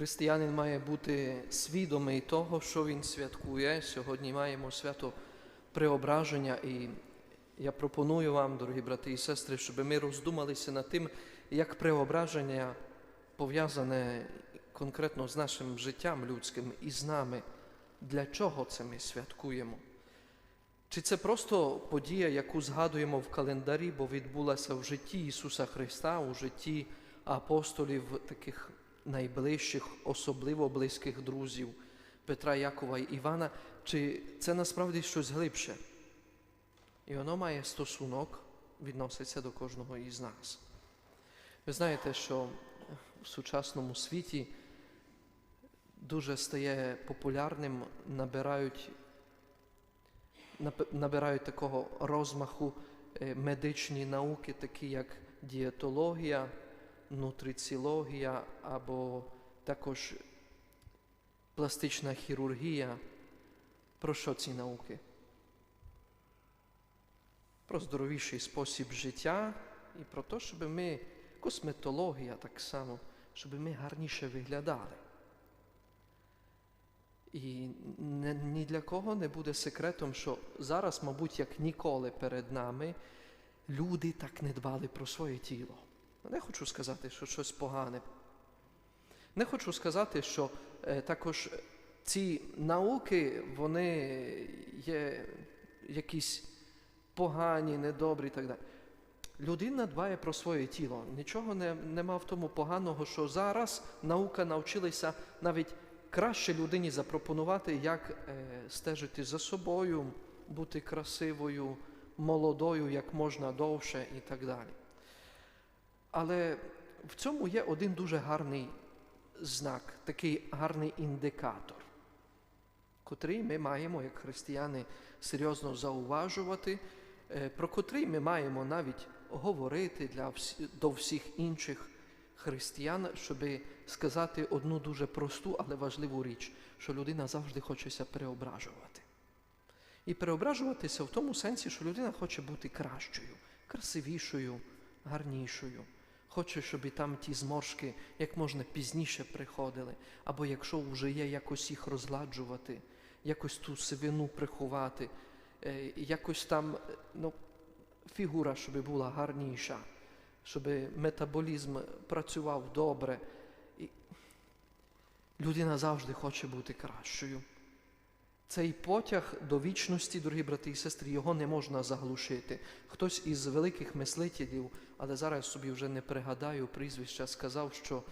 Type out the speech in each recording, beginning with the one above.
Християнин має бути свідомий того, що він святкує. Сьогодні маємо свято преображення, і я пропоную вам, дорогі брати і сестри, щоб ми роздумалися над тим, як преображення пов'язане конкретно з нашим життям людським і з нами. Для чого це ми святкуємо? Чи це просто подія, яку згадуємо в календарі, бо відбулася в житті Ісуса Христа, у житті апостолів, таких найближчих, особливо близьких друзів Петра, Якова і Івана, чи це насправді щось глибше? І воно має стосунок, відноситься до кожного із нас. Ви знаєте, що в сучасному світі дуже стає популярним, набирають набирають такого розмаху е, медичні науки, такі як дієтологія, нутриціологія або також пластична хірургія. Про що ці науки? Про здоровіший спосіб життя і про те, щоб ми, косметологія так само, щоб ми гарніше виглядали. І ні для кого не буде секретом, що зараз, мабуть, як ніколи перед нами, люди так не дбали про своє тіло. Не хочу сказати, що щось погане. Не хочу сказати, що е, також ці науки, вони є якісь погані, недобрі і так далі. Людина дбає про своє тіло. Нічого не, нема в тому поганого, що зараз наука навчилася навіть краще людині запропонувати, як е, стежити за собою, бути красивою, молодою як можна довше і так далі. Але в цьому є один дуже гарний знак, такий гарний індикатор, котрий ми маємо, як християни, серйозно зауважувати, е, про котрий ми маємо навіть говорити для всі, до всіх інших християн, щоб сказати одну дуже просту, але важливу річ, що людина завжди хочеться переображувати. І переображуватися в тому сенсі, що людина хоче бути кращою, красивішою, гарнішою. Хоче, щоб і там ті зморшки як можна пізніше приходили, або якщо вже є, якось їх розладжувати, якось ту сивину приховати, е, якось там е, ну, фігура, щоб була гарніша, щоб метаболізм працював добре. І людина завжди хоче бути кращою. Цей потяг до вічності, дорогі брати і сестри, його не можна заглушити. Хтось із великих мислителів, але зараз собі вже не пригадаю прізвища, сказав, що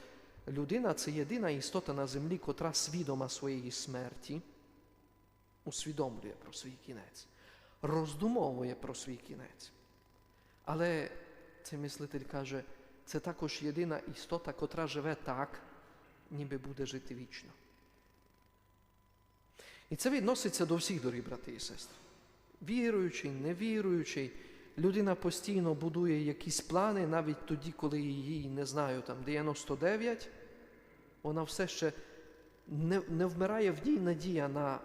людина це єдина істота на землі, котра свідома своєї смерті, усвідомлює про свій кінець, роздумовує про свій кінець. Але цей мислитель каже, це також єдина істота, котра живе так, ніби буде жити вічно. І це відноситься до всіх, дорогі брати і сестри. Віруючий, невіруючий, людина постійно будує якісь плани, навіть тоді, коли їй, не знаю, там 99, вона все ще не, не вмирає в дій надія на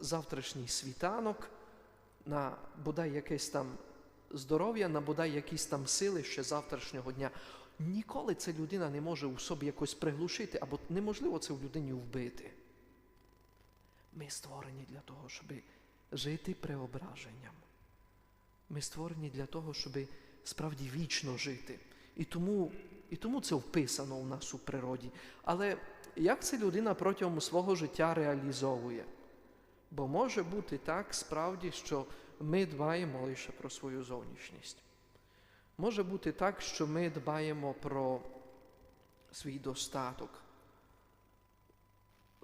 завтрашній світанок, на бодай якесь там здоров'я, на бодай якісь там сили ще завтрашнього дня. Ніколи ця людина не може у собі якось приглушити, або неможливо це в людині вбити. Ми створені для того, щоб жити преображенням. Ми створені для того, щоб справді вічно жити. І тому, і тому це вписано у нас у природі. Але як це людина протягом свого життя реалізовує? Бо може бути так справді, що ми дбаємо лише про свою зовнішність. Може бути так, що ми дбаємо про свій достаток.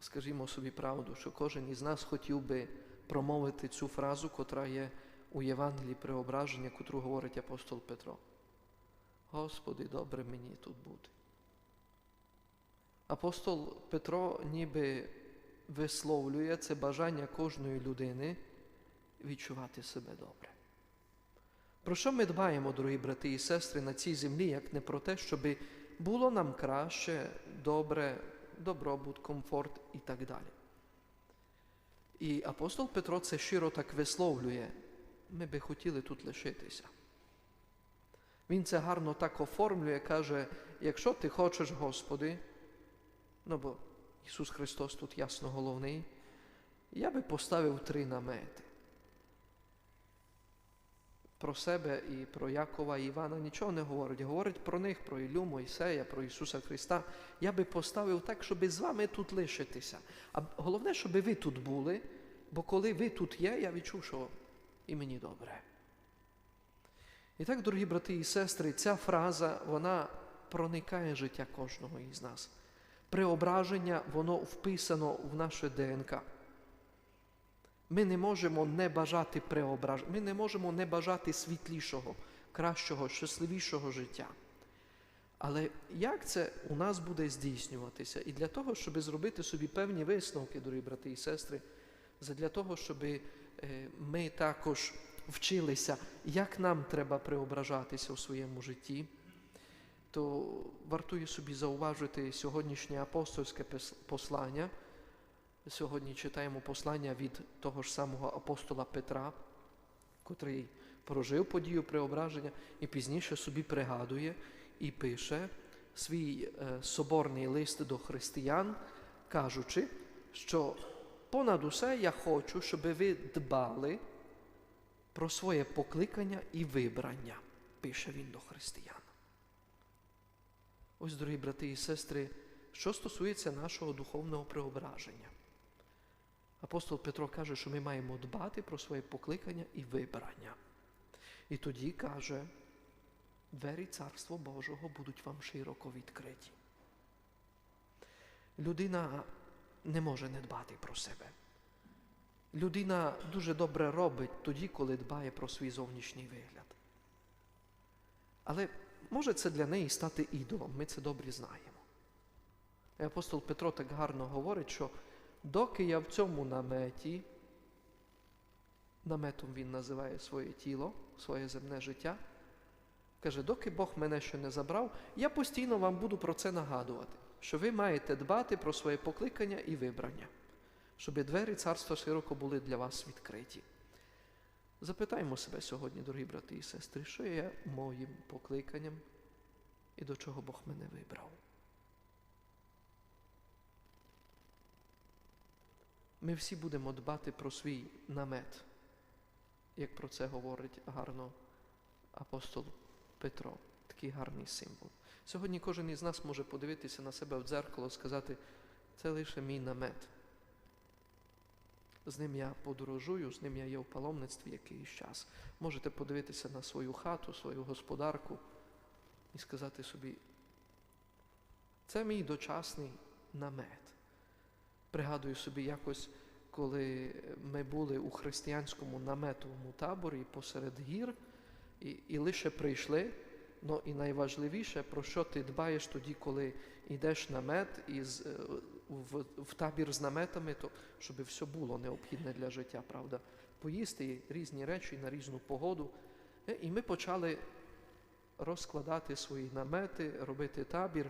Скажімо собі правду, що кожен із нас хотів би промовити цю фразу, котра є у Євангелії преображення, котру говорить апостол Петро. Господи, добре мені тут бути. Апостол Петро ніби висловлює це бажання кожної людини відчувати себе добре. Про що ми дбаємо, дорогі брати і сестри, на цій землі, як не про те, щоб було нам краще, добре, добробут, комфорт і так далі. І апостол Петро це щиро так висловлює. Ми би хотіли тут лишитися. Він це гарно так оформлює, каже: якщо ти хочеш, Господи, ну бо Ісус Христос тут ясно головний. Я би поставив три намети. Про себе і про Якова і Івана нічого не говорить. Говорить про них, про Ілю, Мойсея, про Ісуса Христа. Я би поставив так, щоб з вами тут лишитися. А головне, щоб ви тут були, бо коли ви тут є, я відчув, що і мені добре. І так, дорогі брати і сестри, ця фраза, вона проникає життя кожного із нас. Преображення, воно вписано в наше ДНК. Ми не можемо не бажати преображення, ми не можемо не бажати світлішого, кращого, щасливішого життя. Але як це у нас буде здійснюватися? І для того, щоб зробити собі певні висновки, дорогі брати і сестри, для того, щоб ми також вчилися, як нам треба преображатися у своєму житті, то вартує собі зауважити сьогоднішнє апостольське послання. Сьогодні читаємо послання від того ж самого апостола Петра, котрий прожив подію преображення і пізніше собі пригадує і пише свій е, соборний лист до християн, кажучи, що понад усе я хочу, щоб ви дбали про своє покликання і вибрання, пише він до християн. Ось, дорогі брати і сестри, що стосується нашого духовного преображення. Апостол Петро каже, що ми маємо дбати про своє покликання і вибрання. І тоді каже, двері Царства Божого будуть вам широко відкриті. Людина не може не дбати про себе. Людина дуже добре робить тоді, коли дбає про свій зовнішній вигляд. Але може це для неї стати ідолом, ми це добре знаємо. І апостол Петро так гарно говорить, що доки я в цьому наметі, наметом він називає своє тіло, своє земне життя, каже, доки Бог мене ще не забрав, я постійно вам буду про це нагадувати, що ви маєте дбати про своє покликання і вибрання, щоб двері царства широко були для вас відкриті. Запитаємо себе сьогодні, дорогі брати і сестри, що є моїм покликанням і до чого Бог мене вибрав. Ми всі будемо дбати про свій намет, як про це говорить гарно апостол Петро, такий гарний символ. Сьогодні кожен із нас може подивитися на себе в дзеркало сказати, це лише мій намет. З ним я подорожую, з ним я є в паломництві якийсь час. Можете подивитися на свою хату, свою господарку і сказати собі, це мій дочасний намет. Пригадую собі якось, коли ми були у християнському наметовому таборі посеред гір, і і лише прийшли. Ну і найважливіше, про що ти дбаєш тоді, коли йдеш намет із, в, в табір з наметами, то щоб все було необхідне для життя, правда? Поїсти різні речі на різну погоду. І ми почали розкладати свої намети, робити табір.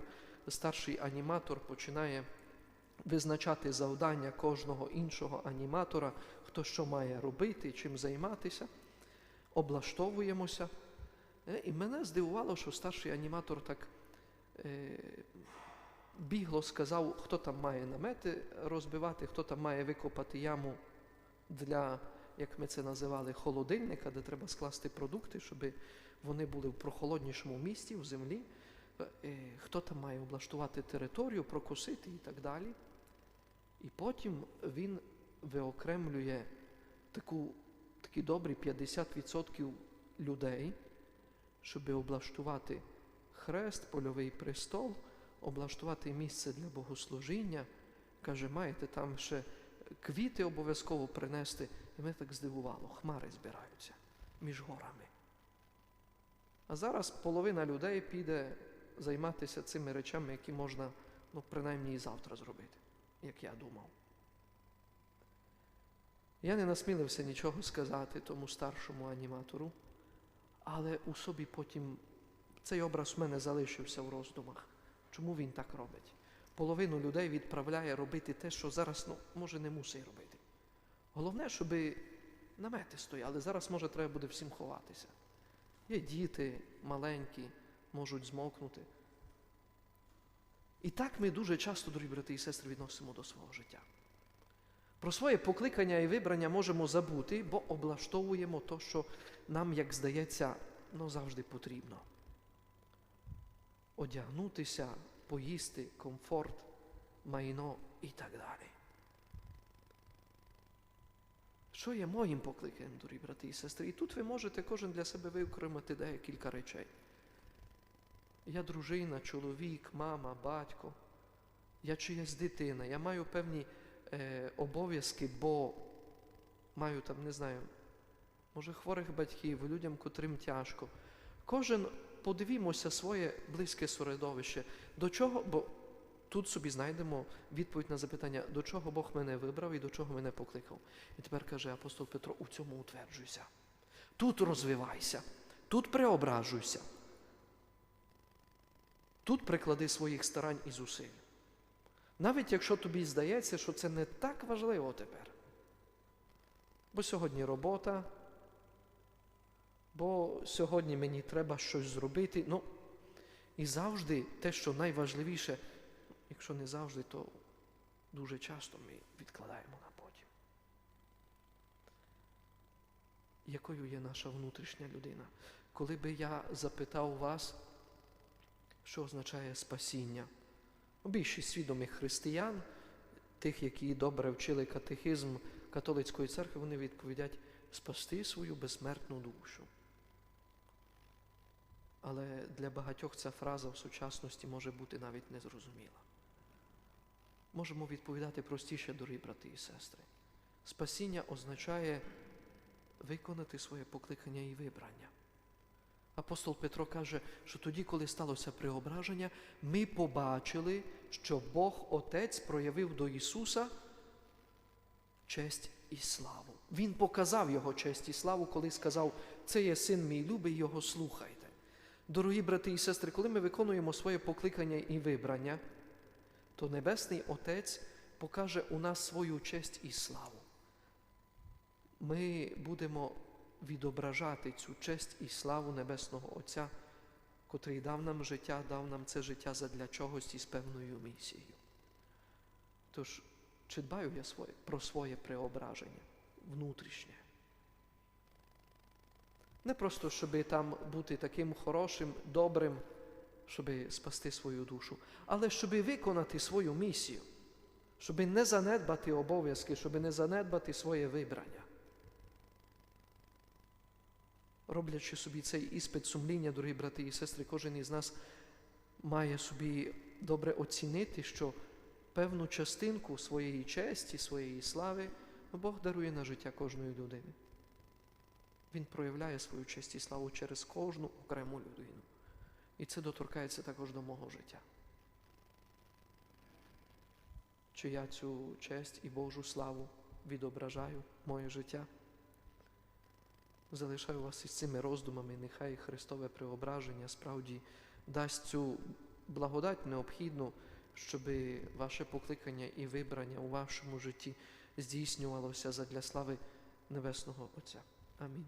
Старший аніматор починає визначати завдання кожного іншого аніматора, хто що має робити, чим займатися, облаштовуємося. І мене здивувало, що старший аніматор так е, бігло сказав, хто там має намети розбивати, хто там має викопати яму для, як ми це називали, холодильника, де треба скласти продукти, щоб вони були в прохолоднішому місці, в землі. Е, хто там має облаштувати територію, прокосити і так далі. І потім він виокремлює таку, такі добрі 50% людей, щоб облаштувати хрест, польовий престол, облаштувати місце для богослужіння. Каже, маєте там ще квіти обов'язково принести. І мене так здивувало, хмари збираються між горами. А зараз половина людей піде займатися цими речами, які можна, ну, принаймні і завтра зробити, як я думав. Я не насмілився нічого сказати тому старшому аніматору, але у собі потім цей образ в мене залишився в роздумах. Чому він так робить? Половину людей відправляє робити те, що зараз, ну, може, не мусить робити. Головне, щоб намети стояли. Зараз, може, треба буде всім ховатися. Є діти маленькі, можуть змокнути. І так ми дуже часто, дорогі брати і сестри, відносимо до свого життя. Про своє покликання і вибрання можемо забути, бо облаштовуємо то, що нам, як здається, ну, завжди потрібно. Одягнутися, поїсти, комфорт, майно і так далі. Що є моїм покликанням, дорогі брати і сестри? І тут ви можете кожен для себе виокремити декілька речей. Я дружина, чоловік, мама, батько, я чиясь дитина, я маю певні е, обов'язки, бо маю там, не знаю, може хворих батьків, людям, котрим тяжко. Кожен подивімося своє близьке середовище. До чого, бо тут собі знайдемо відповідь на запитання, до чого Бог мене вибрав і до чого мене покликав. І тепер каже апостол Петро, у цьому утверджуйся. Тут розвивайся, тут преображуйся. Тут приклади своїх старань і зусиль. Навіть якщо тобі здається, що це не так важливо тепер. Бо сьогодні робота, бо сьогодні мені треба щось зробити. Ну, і завжди те, що найважливіше, якщо не завжди, то дуже часто ми відкладаємо на потім. Якою є наша внутрішня людина? Коли би я запитав вас, що означає спасіння? Більшість свідомих християн, тих, які добре вчили катехизм католицької церкви, вони відповідять спасти свою безсмертну душу. Але для багатьох ця фраза в сучасності може бути навіть незрозуміла. Можемо відповідати простіше, дорогі брати і сестри. Спасіння означає виконати своє покликання і вибрання. Апостол Петро каже, що тоді, коли сталося преображення, ми побачили, що Бог Отець проявив до Ісуса честь і славу. Він показав Його честь і славу, коли сказав, це є син мій любий, його слухайте. Дорогі брати і сестри, коли ми виконуємо своє покликання і вибрання, то Небесний Отець покаже у нас свою честь і славу. Ми будемо відображати цю честь і славу Небесного Отця, котрий дав нам життя, дав нам це життя задля чогось із певною місією. Тож, чи дбаю я своє, про своє преображення внутрішнє? Не просто, щоб там бути таким хорошим, добрим, щоб спасти свою душу, але щоб виконати свою місію, щоб не занедбати обов'язки, щоб не занедбати своє вибрання. Роблячи собі цей іспит сумління, дорогі брати і сестри, кожен із нас має собі добре оцінити, що певну частинку своєї честі, своєї слави Бог дарує на життя кожної людини. Він проявляє свою честь і славу через кожну окрему людину. І це доторкається також до мого життя. Чи я цю честь і Божу славу відображаю моє життя? Залишаю вас із цими роздумами, нехай Христове преображення справді дасть цю благодать необхідну, щоб ваше покликання і вибрання у вашому житті здійснювалося задля слави Небесного Отця. Амінь.